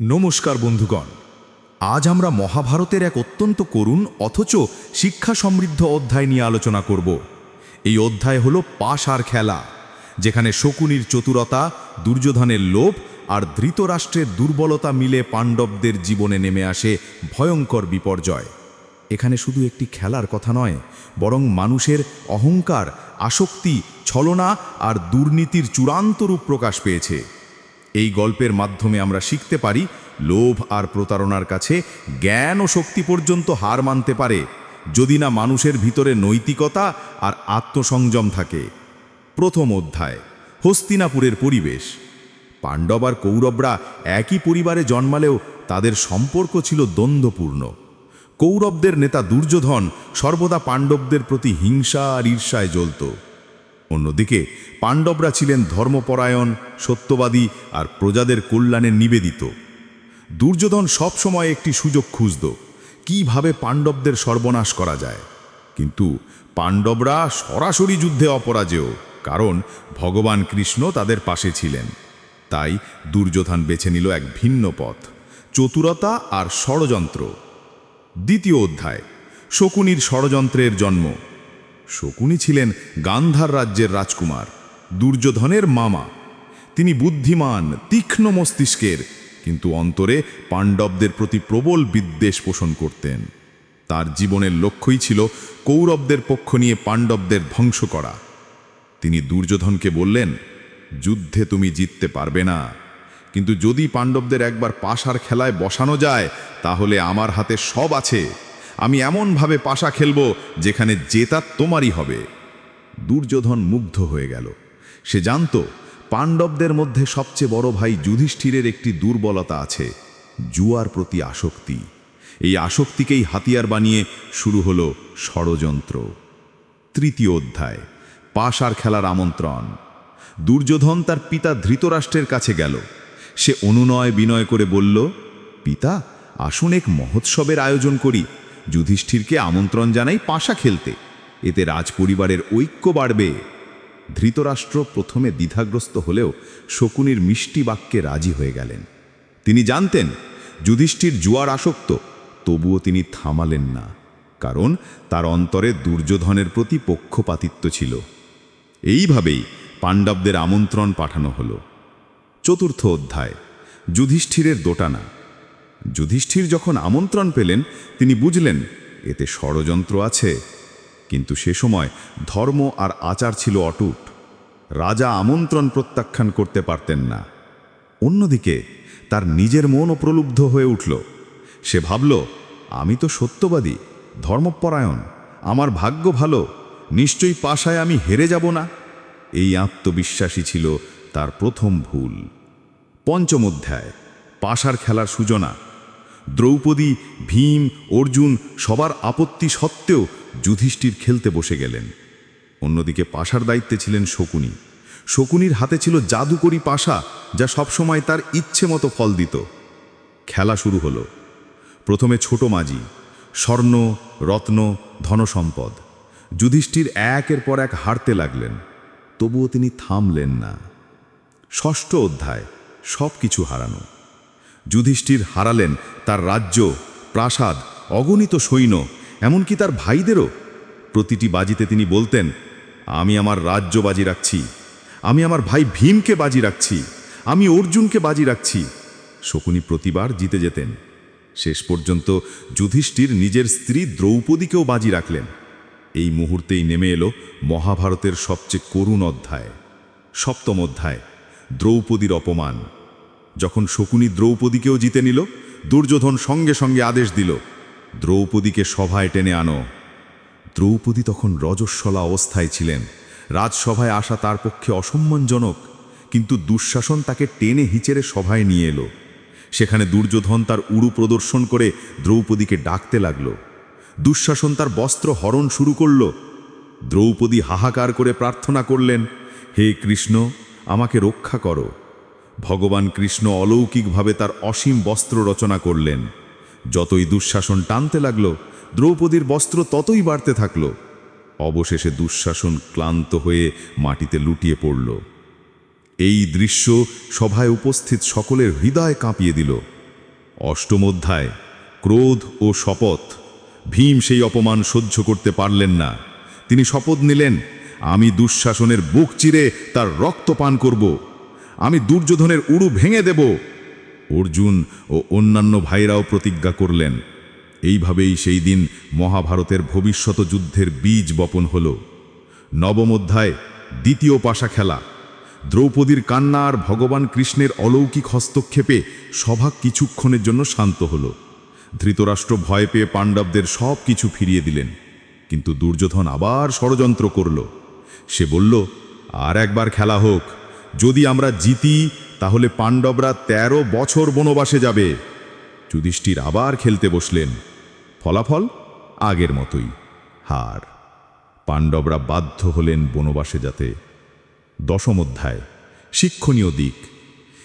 নমস্কার বন্ধুগণ। আজ আমরা মহাভারতের এক অত্যন্ত করুণ অথচ শিক্ষা সমৃদ্ধ অধ্যায় নিয়ে আলোচনা করব। এই অধ্যায় হল পাশার খেলা, যেখানে শকুনির চতুরতা, দুর্যোধনের লোভ আর ধৃতরাষ্ট্রের দুর্বলতা মিলে পাণ্ডবদের জীবনে নেমে আসে ভয়ঙ্কর বিপর্যয়। এখানে শুধু একটি খেলার কথা নয়, বরং মানুষের অহংকার, আসক্তি, ছলনা আর দুর্নীতির চূড়ান্ত রূপ প্রকাশ পেয়েছে। এই গল্পের মাধ্যমে আমরা শিখতে পারি, লোভ আর প্রতারণার কাছে জ্ঞান ও শক্তি পর্যন্ত হার মানতে পারে, যদি না মানুষের ভিতরে নৈতিকতা আর আত্মসংযম থাকে। প্রথম অধ্যায়, হস্তিনাপুরের পরিবেশ। পাণ্ডব আর কৌরবরা একই পরিবারে জন্মালেও তাদের সম্পর্ক ছিল দ্বন্দ্বপূর্ণ। কৌরবদের নেতা দুর্যোধন সর্বদা পাণ্ডবদের প্রতি হিংসা আর ঈর্ষায় জ্বলত। অন্যদিকে পাণ্ডবরা ছিলেন ধর্মপরায়ণ, সত্যবাদী আর প্রজাদের কল্যাণে নিবেদিত। দুর্যোধন সবসময় একটি সুযোগ খুঁজত, কীভাবে পাণ্ডবদের সর্বনাশ করা যায়। কিন্তু পাণ্ডবরা সরাসরি যুদ্ধে অপরাজেয়, কারণ ভগবান কৃষ্ণ তাদের পাশে ছিলেন। তাই দুর্যোধন বেছে নিল এক ভিন্ন পথ, চতুরতা আর ষড়যন্ত্র। দ্বিতীয় অধ্যায়, শকুনির ষড়যন্ত্রের জন্ম। শকুনি ছিলেন গান্ধার রাজ্যের রাজকুমার, দুর্যোধনের মামা। তিনি বুদ্ধিমান, তীক্ষ্ণ মস্তিষ্কের, কিন্তু অন্তরে পাণ্ডবদের প্রতি প্রবল বিদ্বেষ পোষণ করতেন। তার জীবনের লক্ষ্যই ছিল কৌরবদের পক্ষ নিয়ে পাণ্ডবদের ধ্বংস করা। তিনি দুর্যোধনকে বললেন, যুদ্ধে তুমি জিততে পারবে না। কিন্তু যদি পাণ্ডবদের একবার পাশার খেলায় বসানো যায়, তাহলে আমার হাতে সব আছে। আমি এমনভাবে পাশা খেলব যেখানে জেতা তোমারই হবে। দুর্যোধন মুগ্ধ হয়ে গেল। সে জানত, পাণ্ডবদের মধ্যে সবচেয়ে বড় ভাই যুধিষ্ঠিরের একটি দুর্বলতা আছে, জুয়ার প্রতি আসক্তি। এই আসক্তিকেই হাতিয়ার বানিয়ে শুরু হলো ষড়যন্ত্র। তৃতীয় অধ্যায়, পাশার খেলার আমন্ত্রণ। দুর্যোধন তার পিতা ধৃতরাষ্ট্রের কাছে গেল। সে অনুনয় বিনয় করে বলল, পিতা, আসুন এক মহোৎসবের আয়োজন করি। যুধিষ্ঠিরকে আমন্ত্রণ জানাই পাশা খেলতে। এতে রাজপরিবারের ঐক্য বাড়বে। ধৃতরাষ্ট্র প্রথমে দ্বিধাগ্রস্ত হলেও শকুনির মিষ্টি বাক্যে রাজি হয়ে গেলেন। তিনি জানতেন, যুধিষ্ঠির জুয়ার আসক্ত, তবুও তিনি থামালেন না, কারণ তার অন্তরে দুর্যোধনের প্রতি পক্ষপাতিত্ব ছিল। এইভাবেই পাণ্ডবদের আমন্ত্রণ পাঠানো হল। চতুর্থ অধ্যায়, যুধিষ্ঠিরের দোটানা। যুধিষ্ঠির যখন আমন্ত্রণ পেলেন, তিনি বুঝলেন এতে ষড়যন্ত্র আছে। কিন্তু সে সময় ধর্ম আর আচার ছিল অটুট। রাজা আমন্ত্রণ প্রত্যাখ্যান করতে পারতেন না। অন্যদিকে তার নিজের মনও প্রলুব্ধ হয়ে উঠল। সে ভাবল, আমি তো সত্যবাদী, ধর্মপরায়ণ, আমার ভাগ্য ভালো, নিশ্চয়ই পাশায় আমি হেরে যাব না? এই আত্মবিশ্বাসী ছিল তার প্রথম ভুল। পঞ্চম অধ্যায়, পাশার খেলার সূচনা। দ্রৌপদী, ভীম, অর্জুন সবার আপত্তি সত্ত্বেও যুধিষ্ঠির খেলতে বসে গেলেন। অন্যদিকে পাশার দায়িত্বে ছিলেন শকুনি। শকুনির হাতে ছিল জাদুকরি পাশা যা সবসময় তার ইচ্ছে মতো ফল দিত। খেলা শুরু হলো। প্রথমে ছোট মাঝি, স্বর্ণ, রত্ন, ধনসম্পদ। যুধিষ্ঠির একের পর এক হারতে লাগলেন। তবুও তিনি থামলেন না। ষষ্ঠ অধ্যায় সব কিছু হারানো। যুধিষ্ঠির হারালেন, তার রাজ্য, প্রাসাদ, অগণিত সৈন্য, এমনকি তার ভাইদেরও। প্রতিটি বাজিতে তিনি বলতেন, আমি আমার রাজ্য বাজি রাখছি। আমি আমার ভাই ভীমকে বাজি রাখছি। আমি অর্জুনকে বাজি রাখছি। শকুনি প্রতিবার জিতে যেতেন। শেষ পর্যন্ত যুধিষ্ঠির নিজের স্ত্রী দ্রৌপদীকেও বাজি রাখলেন। এই মুহূর্তেই নেমে এলো মহাভারতের সবচেয়ে করুণ অধ্যায়। সপ্তম অধ্যায়, দ্রৌপদীর অপমান। যখন শকুনি দ্রৌপদীকেও জিতে নিল, দুর্যোধন সঙ্গে সঙ্গে আদেশ দিল, দ্রৌপদীকে সভায় টেনে আনো। দ্রৌপদী তখন রজস্বলা অবস্থায় ছিলেন। রাজসভায় আসা তার পক্ষে অসম্মানজনক, কিন্তু দুঃশাসন তাকে টেনে হিচেরে সভায় নিয়ে এলো। সেখানে দুর্যোধন তার উড়ু প্রদর্শন করে দ্রৌপদীকে ডাকতে লাগল। দুঃশাসন তার বস্ত্র হরণ শুরু করল। দ্রৌপদী হাহাকার করে প্রার্থনা করলেন, হে কৃষ্ণ, আমাকে রক্ষা করো। ভগবান কৃষ্ণ অলৌকিকভাবে তার অসীম বস্ত্র রচনা করলেন। যতই দুঃশাসন টানতে লাগল, দ্রৌপদীর বস্ত্র ততই বাড়তে থাকল। অবশেষে দুঃশাসন ক্লান্ত হয়ে মাটিতে লুটিয়ে পড়ল। এই দৃশ্য সভায় উপস্থিত সকলের হৃদয় কাঁপিয়ে দিল। অষ্টম অধ্যায়, ক্রোধ ও শপথ। ভীম সেই অপমান সহ্য করতে পারলেন না। তিনি শপথ নিলেন, আমি দুঃশাসনের বুক চিরে তার রক্ত পান করব। আমি দুর্যোধনের উড়ু ভেঙে দেব। অর্জুন ও অন্যান্য ভাইরাও প্রতিজ্ঞা করলেন। এইভাবেই সেই দিন মহাভারতের ভবিষ্যৎ যুদ্ধের বীজ বপন হল। নবম অধ্যায়, দ্বিতীয় পাশা খেলা। দ্রৌপদীর কান্না আর ভগবান কৃষ্ণের অলৌকিক হস্তক্ষেপে সভা কিছুক্ষণের জন্য শান্ত হল। ধৃতরাষ্ট্র ভয় পেয়ে পাণ্ডবদের সব কিছু ফিরিয়ে দিলেন। কিন্তু দুর্যোধন আবার ষড়যন্ত্র করল। সে বলল, আর একবার খেলা হোক। যদি আমরা জিতি, তাহলে পাণ্ডবরা ১৩ বছর বনবাসে যাবে। যুধিষ্ঠির আবার খেলতে বসলেন। ফলাফল আগের মতোই, হার। পাণ্ডবরা বাধ্য হলেন বনবাসে যাতে। দশম অধ্যায়, শিক্ষণীয় দিক।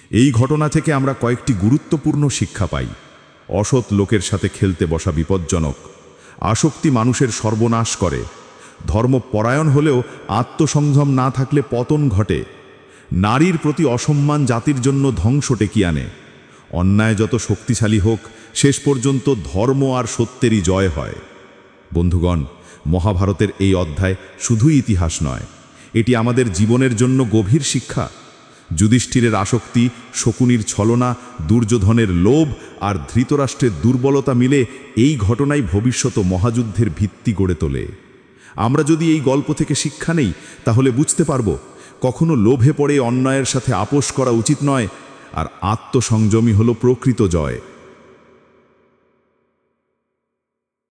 এই ঘটনা থেকে আমরা কয়েকটি গুরুত্বপূর্ণ শিক্ষা পাই। অসৎ লোকের সাথে খেলতে বসা বিপজ্জনক, আসক্তি মানুষের সর্বনাশ করে। ধর্মপরায়ণ হলেও আত্মসংযম না থাকলে পতন ঘটে। নারীর প্রতি অসম্মান জাতির জন্য ধ্বংস টেকি আনে। অন্যায় যত শক্তিশালী হোক, শেষ পর্যন্ত ধর্ম আর সত্যেরই জয় হয়। বন্ধুগণ, মহাভারতের এই অধ্যায় শুধুই ইতিহাস নয়, এটি আমাদের জীবনের জন্য গভীর শিক্ষা। যুধিষ্ঠিরের আসক্তি, শকুনির ছলনা, দুর্যোধনের লোভ আর ধৃতরাষ্ট্রের দুর্বলতা মিলে এই ঘটনাই ভবিষ্যৎ মহাযুদ্ধের ভিত্তি গড়ে তোলে। আমরা যদি এই গল্প থেকে শিক্ষা নেই, তাহলে বুঝতে পারব কখনো লোভে পড়ে অন্যায়ের সাথে আপোষ করা উচিত নয় আর আত্মসংযমী হল প্রকৃত জয়।